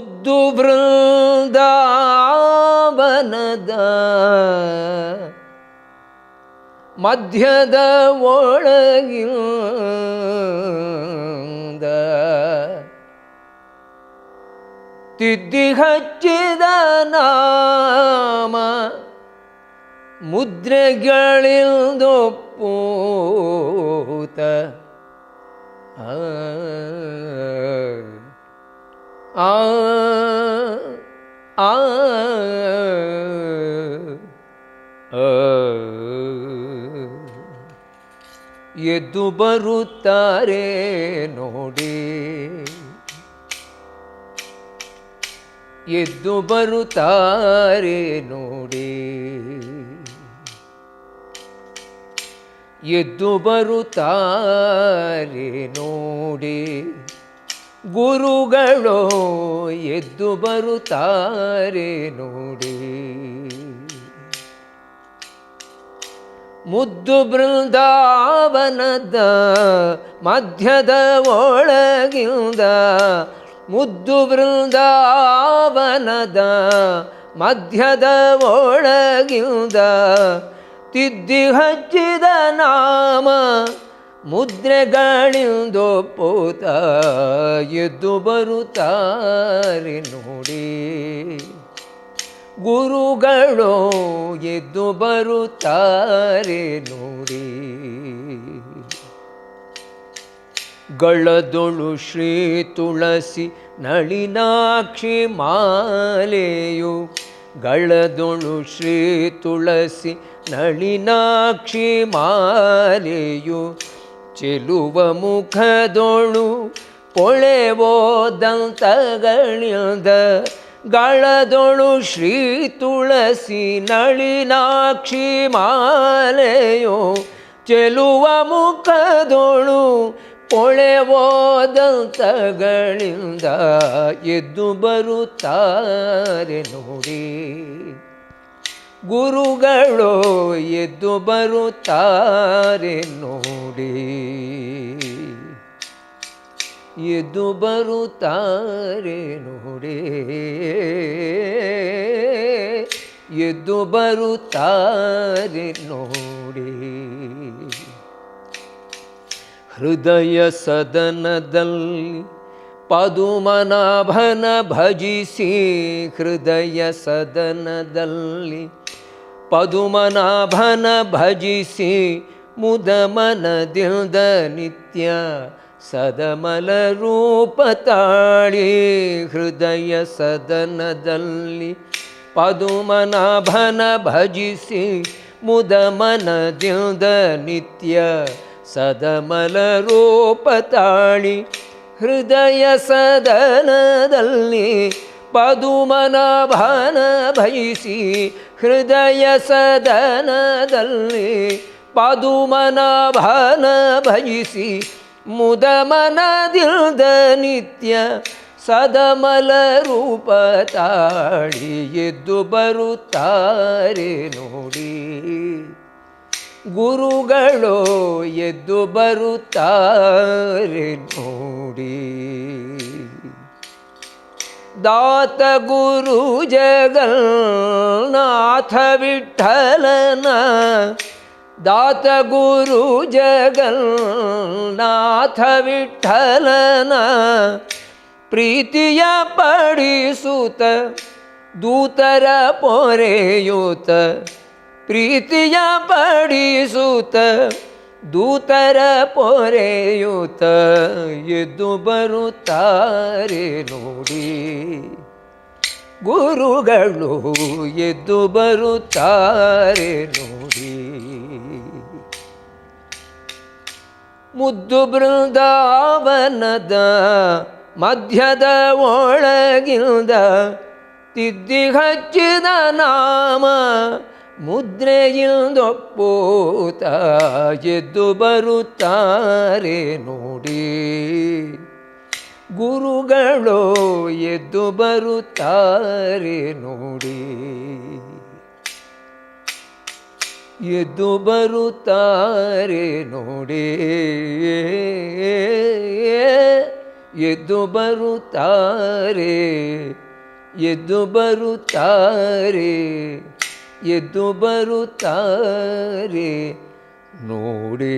ಮುದ್ದು ಬೃಂದಾವನದ ಮಧ್ಯದ ಒಳಗಿಂದ ತಿದ್ದಿ ಹಚ್ಚಿದ ನಾಮ ಮುದ್ರೆಗಳಿಂದೊಪ್ಪೂತ. ಆ ಆ ಆ ಎದ್ದು ಬರುತ್ತಾರೆ ನೋಡಿ ಎದ್ದು ಬರುತ್ತಾರೆ ನೋಡಿ ಎದ್ದು ಬರುತ್ತಾರೆ ನೋಡಿ ಗುರುಗಳು, ಎದ್ದು ಬರುತ್ತಾರೆ ನೋಡಿ. ಮುದ್ದು ಬೃಂದಾವನದ ಮಧ್ಯದ ಒಳಗಿಂದ, ಮುದ್ದು ಬೃಂದಾವನದ ಮಧ್ಯದ ಒಳಗಿಂದ ತಿದ್ದಿ ಹಚ್ಚಿದ ನಾಮ ಮುದ್ರೆಗಳಿಂದೊಪ್ಪುತ್ತ ಎದ್ದು ಬರುತ್ತಾರೆ ನೋಡಿ. ಗುರುಗಳು ಎದ್ದು ಬರುತ್ತಾರೆ ನೋಡಿ. ಗಳದೊಳು ಶ್ರೀ ತುಳಸಿ ನಳಿನಾಕ್ಷಿ ಮಾಲೆಯು, ಗಳದೊಳು ಶ್ರೀ ತುಳಸಿ ನಳಿನಾಕ್ಷಿ ಮಾಲೆಯು ಚೆಲುವ ಮುಖದೊಳು ಪೊಳೆವೋದಂತಗಳಿಂದ ಗಳದೊಳು ಶ್ರೀ ತುಳಸಿ ನಳಿನಾಕ್ಷಿ ಮಾಲೆಯೋ ಚೆಲುವ ಮುಖದೊಳು ಪೊಳೆವೋದಂತಗಳಿಂದ ಎದ್ದು ಬರುತ್ತಾರೆ ನೋಡಿ. ಗುರುಗಳು ಎದ್ದು ಬರುತ್ತಾರೆ ನೋಡಿ. ಎದ್ದು ಬರುತ್ತಾರೆ ನೋಡಿ. ಎದ್ದು ಬರುತ್ತಾರೆ ನೋಡಿ. ಹೃದಯ ಸದನದಲ್ಲಿ ಪದುಮನಾಭನ ಭಜಿಸಿ ಹೃದಯ ಸದನದಲ್ಲಿ ಪದುಮನಾಭನ ಭಜಿಸಿ ಮುದಮನ ಮುದಮನದಿಂದ ನಿತ್ಯ ಸದಮಲ ರೂಪ ತಾಳಿ ಹೃದಯ ಸದನದಲ್ಲಿ ಪದುಮನಾಭನ ಭಜಿಸಿ ಮುದಮನ ಮುದಮನದಿಂದ ನಿತ್ಯ ಸದಮಲ ರೂಪ ತಾಳಿ ಹೃದಯ ಸದನದಲ್ಲಿ ಪದುಮನಾಭನ ಭಯಿಸಿ ಹೃದಯ ಸದನದಲ್ಲಿ ಪದುಮನಾಭನ ಮುದಮನ ದಿಲ್ದ ನಿತ್ಯ ಸದಮಲ ರೂಪ ತಾಳಿ ಎದ್ದು ಬರುತ್ತಾರೆ ನೋಡಿ. ಗುರುಗಳು ಎದ್ದು ಬರುತ್ತಾರೆ ನೋಡಿ. दात गुरु जगन्नाथ न दात गुरु जगन्नाथ विठलन प्रीतिया पडिसुत दूतर पोरेयुत प्रीतिया पडिसुत ದೂತರ ಪೊರೆಯುತ ಎದ್ದು ಬರುತ್ತಾರೆ ನೋಡಿ. ಗುರುಗಳು ಎದ್ದು ಬರುತ್ತಾರೆ ನೋಡಿ. ಮುದ್ದು ಬೃಂದಾವನದ ಮಧ್ಯದ ಒಳಗಿಂದ ತಿದ್ದಿ ಹಚ್ಚಿದ ನಾಮ ಮುದ್ರೆಯಿಂದೊಪ್ಪೂತ ಎದ್ದು ಬರುತ್ತಾರೆ ನೋಡಿ. ಗುರುಗಳು ಎದ್ದು ಬರುತ್ತಾರೆ ನೋಡಿ. ಎದ್ದು ಬರುತ್ತಾರೆ ನೋಡಿ. ಎದ್ದು ಬರುತ್ತಾರೆ ಎದ್ದು ಬರುತ್ತಾರೆ. ಎದ್ದು ಬರುತ್ತಾರೆ ನೋಡಿ.